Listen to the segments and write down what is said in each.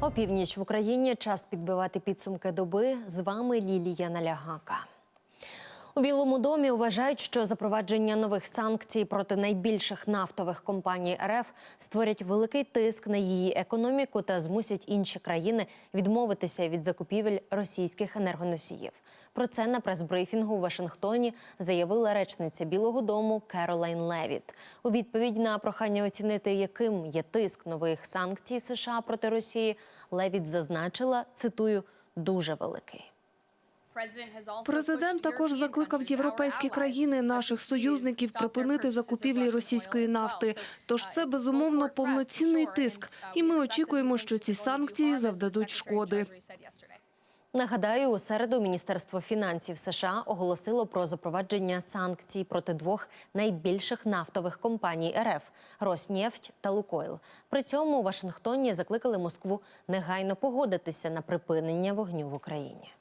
Опівніч в Україні час підбивати підсумки доби. З вами Лілія Налягака. У Білому домі вважають, що запровадження нових санкцій проти найбільших нафтових компаній РФ створять великий тиск на її економіку та змусять інші країни відмовитися від закупівель російських енергоносіїв. Про це на прес-брифінгу у Вашингтоні заявила речниця Білого Дому Керолайн Левіт. У відповідь на прохання оцінити, яким є тиск нових санкцій США проти Росії, Левіт зазначила цитую дуже великий. Президент також закликав європейські країни, наших союзників, припинити закупівлі російської нафти. Тож це безумовно повноцінний тиск, і ми очікуємо, що ці санкції завдадуть шкоди. Нагадаю, у середу Міністерство фінансів США оголосило про запровадження санкцій проти двох найбільших нафтових компаній РФ Роснефть та Лукойл. При цьому у Вашингтоні закликали Москву негайно погодитися на припинення вогню в Україні.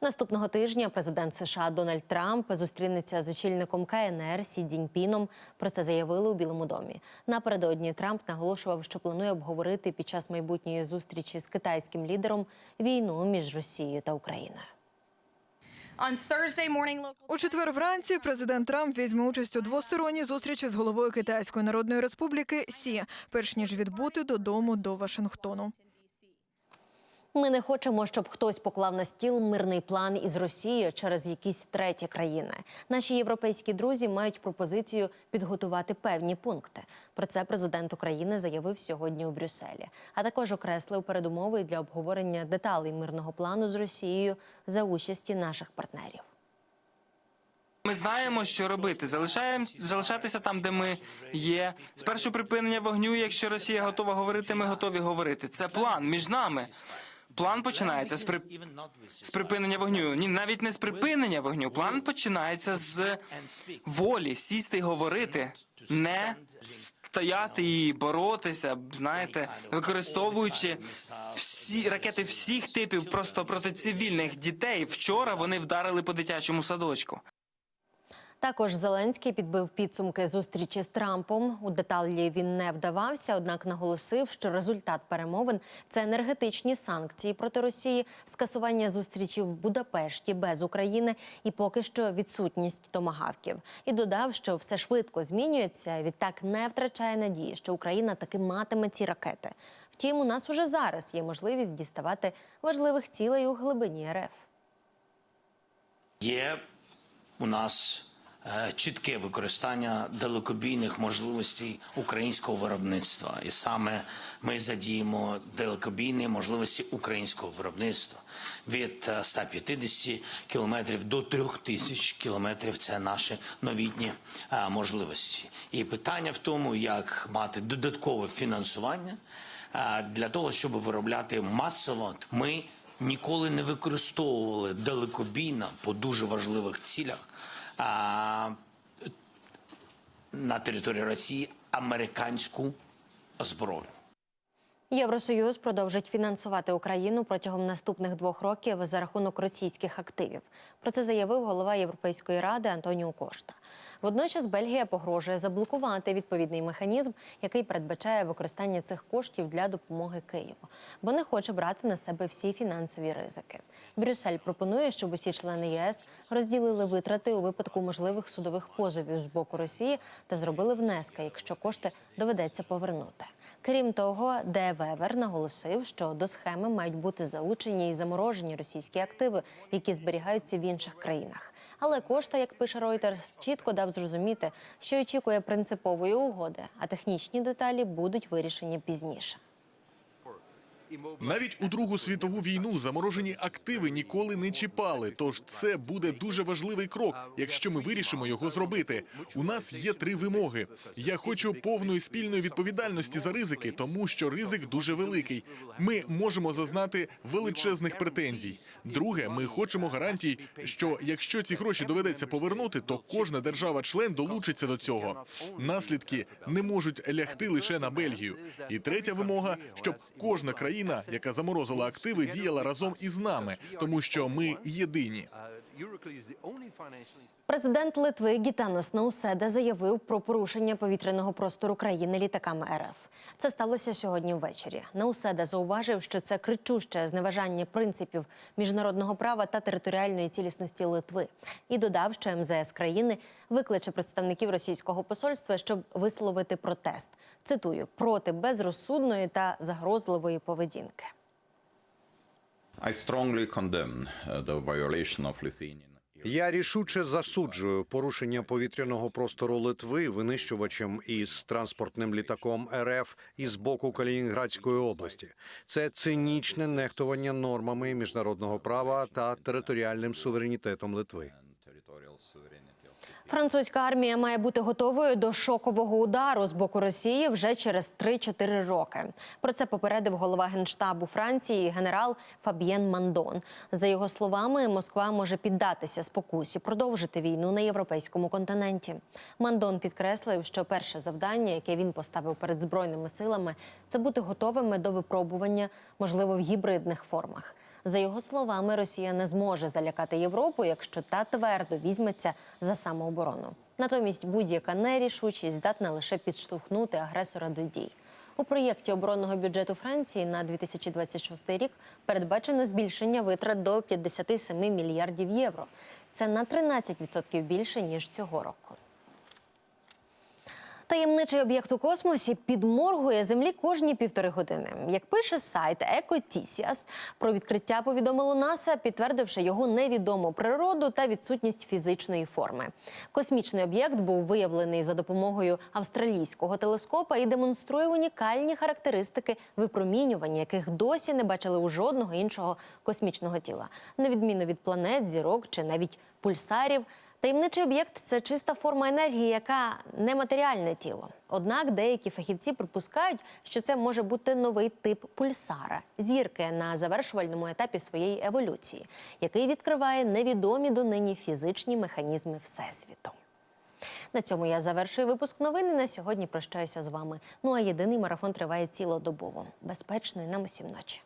Наступного тижня президент США Дональд Трамп зустрінеться з очільником КНР Сі Цзіньпіном. Про це заявили у Білому домі. Напередодні Трамп наголошував, що планує обговорити під час майбутньої зустрічі з китайським лідером війну між Росією та Україною. У четвер вранці президент Трамп візьме участь у двосторонній зустрічі з головою Китайської Народної Республіки Сі, перш ніж відбути додому до Вашингтону. Ми не хочемо, щоб хтось поклав на стіл мирний план із Росією через якісь треті країни. Наші європейські друзі мають пропозицію підготувати певні пункти. Про це президент України заявив сьогодні у Брюсселі, а також окреслив передумови для обговорення деталей мирного плану з Росією за участі наших партнерів. Ми знаємо, що робити. Залишаємо залишатися там, де ми є. Спершу припинення вогню. Якщо Росія готова говорити, ми готові говорити. Це план між нами. План починається з при... з припинення вогню. Ні, навіть не з припинення вогню. План починається з волі сісти і говорити, не стояти і боротися. Знаєте, використовуючи всі ракети всіх типів просто проти цивільних дітей. Вчора вони вдарили по дитячому садочку. Також Зеленський підбив підсумки зустрічі з Трампом. У деталі він не вдавався, однак наголосив, що результат перемовин це енергетичні санкції проти Росії, скасування зустрічі в Будапешті без України і поки що відсутність томагавків. І додав, що все швидко змінюється. Відтак не втрачає надії, що Україна таки матиме ці ракети. Втім, у нас уже зараз є можливість діставати важливих цілей у глибині РФ. Є у нас чітке використання далекобійних можливостей українського виробництва, і саме ми задіємо далекобійні можливості українського виробництва від е, 150 кілометрів до 3000 кілометрів. Це наші новітні е, можливості. І питання в тому, як мати додаткове фінансування е, для того, щоб виробляти масово. Ми ніколи не використовували далекобійно по дуже важливих цілях на території Росії американську зброю. Євросоюз продовжить фінансувати Україну протягом наступних двох років за рахунок російських активів. Про це заявив голова Європейської ради Антоніо Кошта. Водночас Бельгія погрожує заблокувати відповідний механізм, який передбачає використання цих коштів для допомоги Києву, бо не хоче брати на себе всі фінансові ризики. Брюссель пропонує, щоб усі члени ЄС розділили витрати у випадку можливих судових позовів з боку Росії та зробили внески, якщо кошти доведеться повернути. Крім того, Де Вевер наголосив, що до схеми мають бути залучені і заморожені російські активи, які зберігаються в інших країнах. Але кошта, як пише Reuters, чітко дав зрозуміти, що очікує принципової угоди, а технічні деталі будуть вирішені пізніше. Навіть у Другу світову війну заморожені активи ніколи не чіпали. Тож це буде дуже важливий крок, якщо ми вирішимо його зробити. У нас є три вимоги. Я хочу повної спільної відповідальності за ризики, тому що ризик дуже великий. Ми можемо зазнати величезних претензій. Друге, ми хочемо гарантій, що якщо ці гроші доведеться повернути, то кожна держава-член долучиться до цього. Наслідки не можуть лягти лише на Бельгію. І третя вимога, щоб кожна країна, яка заморозила активи, діяла разом із нами, тому що ми єдині. Президент Литви Гітанас Науседа заявив про порушення повітряного простору країни літаками РФ. Це сталося сьогодні ввечері. Науседа зауважив, що це кричуще зневажання принципів міжнародного права та територіальної цілісності Литви, і додав, що МЗС країни викличе представників російського посольства, щоб висловити протест. Цитую проти безрозсудної та загрозливої поведінки. Я рішуче засуджую порушення повітряного простору Литви винищувачем із транспортним літаком РФ із боку Калінінградської області. Це цинічне нехтування нормами міжнародного права та територіальним суверенітетом Литви. Французька армія має бути готовою до шокового удару з боку Росії вже через 3-4 роки. Про це попередив голова генштабу Франції генерал Фаб'єн Мандон. За його словами, Москва може піддатися спокусі продовжити війну на європейському континенті. Мандон підкреслив, що перше завдання, яке він поставив перед збройними силами, це бути готовими до випробування, можливо, в гібридних формах. За його словами, Росія не зможе залякати Європу, якщо та твердо візьметься за самооборону. Натомість будь-яка нерішучість здатна лише підштовхнути агресора до дій. У проєкті оборонного бюджету Франції на 2026 рік передбачено збільшення витрат до 57 мільярдів євро. Це на 13% більше ніж цього року. Таємничий об'єкт у космосі підморгує землі кожні півтори години. Як пише сайт Екотісіас, про відкриття повідомило НАСА, підтвердивши його невідому природу та відсутність фізичної форми. Космічний об'єкт був виявлений за допомогою австралійського телескопа і демонструє унікальні характеристики випромінювання, яких досі не бачили у жодного іншого космічного тіла, на відміну від планет, зірок чи навіть пульсарів. Таємничий об'єкт це чиста форма енергії, яка не матеріальне тіло. Однак деякі фахівці припускають, що це може бути новий тип пульсара зірки на завершувальному етапі своєї еволюції, який відкриває невідомі донині фізичні механізми всесвіту. На цьому я завершую випуск новин. і На сьогодні прощаюся з вами. Ну а єдиний марафон триває цілодобово. Безпечної нам усім ночі.